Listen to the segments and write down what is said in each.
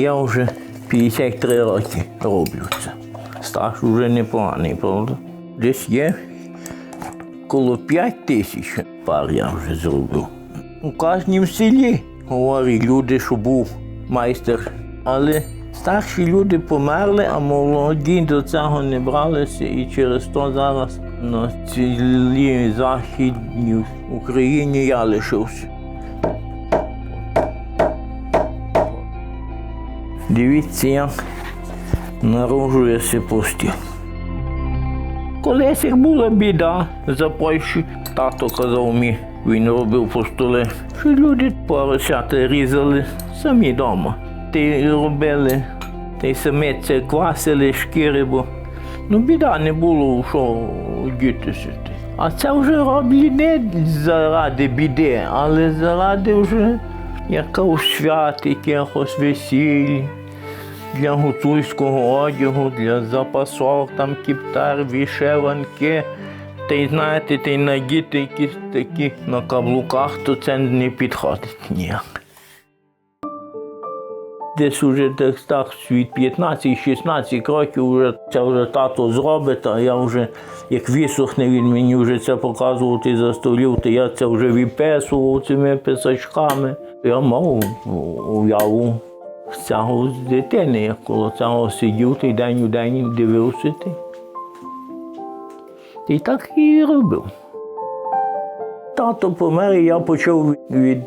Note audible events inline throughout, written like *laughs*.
Я вже 53 роки роблю це. Стаж вже непоганий, правда? Десь є коло 5 тисяч пар я вже зробив. У кожнім селі говорять люди, що був майстер. Але старші люди померли, а молоді до цього не бралися. І через то зараз на цілій західній Україні я лишився. Дивіться, як народжується постіль. Колись як була біда за Польщі, тато казав мені, він робив по столі, що люди поросята різали самі вдома. Ти робили, та й самі це квасили шкіри, бо ну біда не було, що дітися. А це вже роблять не заради біди, але заради вже якогось свят, якихось весіль для гуцульського одягу, для запасок, там кіптар, вишиванки. Та й знаєте, та й надіти якісь такі на каблуках, то це не підходить ніяк. Десь уже десь так від 15-16 років вже це вже тато зробить, а я вже як висохне він мені вже це показувати за столів, то я це вже виписував цими писачками. Я мав уяву цього з дитини, я коло цього сидів той день у день дивився. ти. І так і робив. Тато помер, і я почав від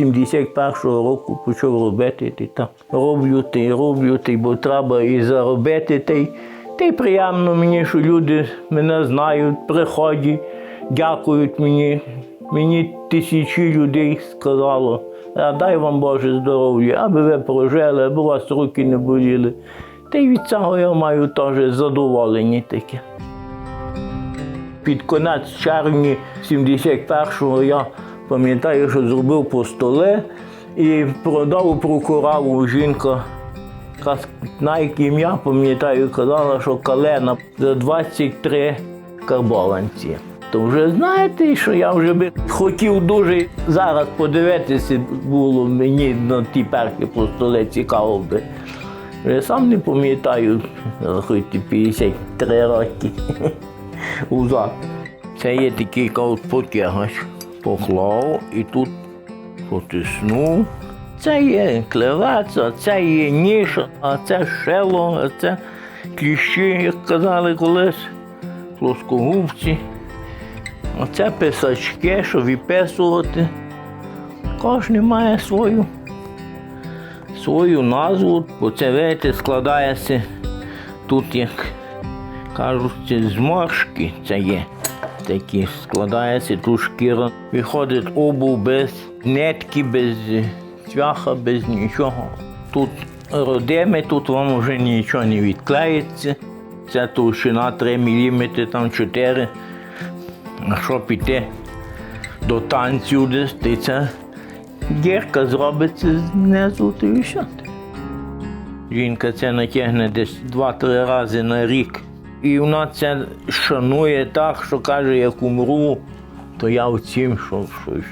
71-го року почав робити. Ти так роблю, ти роблю, ти, бо треба і заробити. Та й приємно мені, що люди мене знають, приходять, дякують мені. Мені тисячі людей сказало, «А дай вам Боже здоров'я, аби ви прожили, аби у вас руки не боліли. Та й від цього я маю теж задоволення таке. Під кінець червня 71-го я пам'ятаю, що зробив по столе і продав прокураву жінка. яка На ім'я пам'ятаю, казала, що калена за 23 карбованці. То вже знаєте, що я вже би хотів дуже зараз подивитися, було мені на ті перки по столе цікаво би. Я сам не пам'ятаю, хоч 53 роки. *laughs* Узад. Це є такий каут потягач. Поклав і тут потиснув. Це є клевець, це є ніж, а це шело, а це кліщі, як казали колись, плоскогубці. А це писачки, що виписувати. Кожен має свою, свою назву, бо це видите, складається тут як кажуть, зморшки це є. Такі складається тут шкіра. Виходить обув без нитки, без цвяха, без нічого. Тут родими, тут вам вже нічого не відклеїться. Це товщина 3 мм, там 4 Якщо піти до танцю десь, це дірка зробиться знизу, і все. Жінка це натягне десь 2-3 рази на рік. І вона це шанує так, що каже, як умру, то я оцім, що щось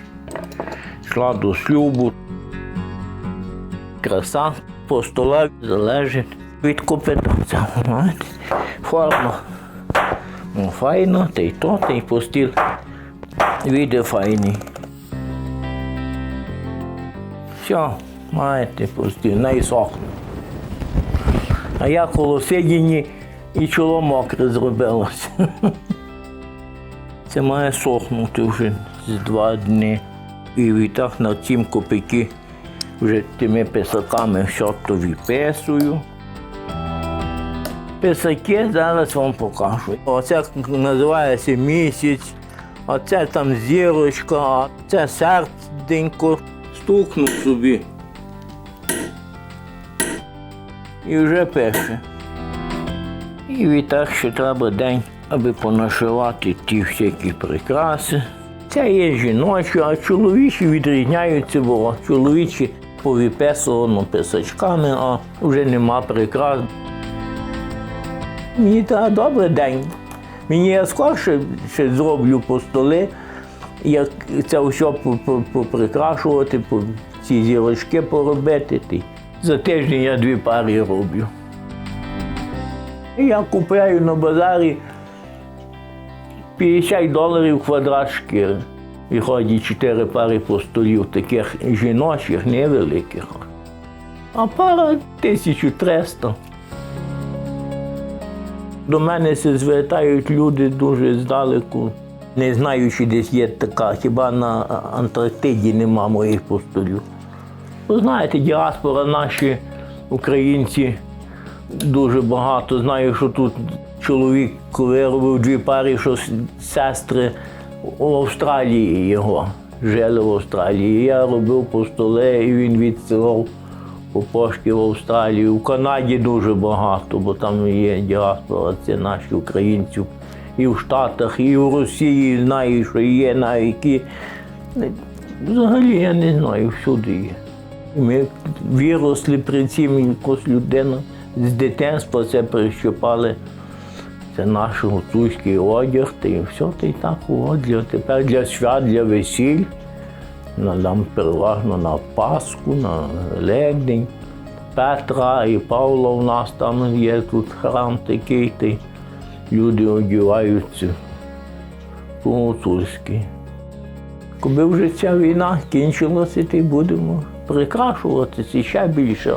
йшла до шлюбу. Краса по столу залежить від копита. Форма ну, файна, та й то, та й постіль віде файний. Все, маєте постіль, не сохне. А я коло сидінні і чоло мокре зробилося. Це має сохнути вже з два дні. І відтак на цім копики вже тими писаками все то виписую. Писаки зараз вам покажу. Оце називається місяць, оце там зірочка, це серденько. Стукнув собі. І вже пише. І відтак ще треба день, аби понашивати ті всякі прикраси. Це є жіночі, а чоловічі відрізняються, бо чоловічі повиписано писачками, а вже нема прикрас. Мені та добрий день. Мені я скорше ще зроблю по столи, як це все поприкрашувати, по ці зірочки поробити. Ти. За тиждень я дві пари роблю. Я купляю на базарі 50 доларів квадрат шкіри. Ходять чотири пари по столів, таких жіночих, невеликих. А пара 1300. До мене звертають люди дуже здалеку, не знаю, чи десь є така, хіба на Антарктиді нема моїх постолів. Ви знаєте, діаспора наші українці дуже багато. Знаю, що тут чоловік, коли робив дві пари, що сестри у Австралії його жили в Австралії. Я робив по столе, і він відсилав по пошті в Австралію. В Канаді дуже багато, бо там є діаспора, це наші українці. І в Штатах, і в Росії знаю, що є на які. Взагалі я не знаю, всюди є. Ми виросли при цім якось людина з дитинства це прищепали. Це наш гуцульський одяг, та і все, та й так одяг. Тепер для свят, для весіль, нам переважно на Пасху, на Великдень. Петра і Павла у нас там є тут храм такий, та й люди одягаються по-гуцульськи. Коли вже ця війна кінчилася, то будемо прикрашуватися ще більше.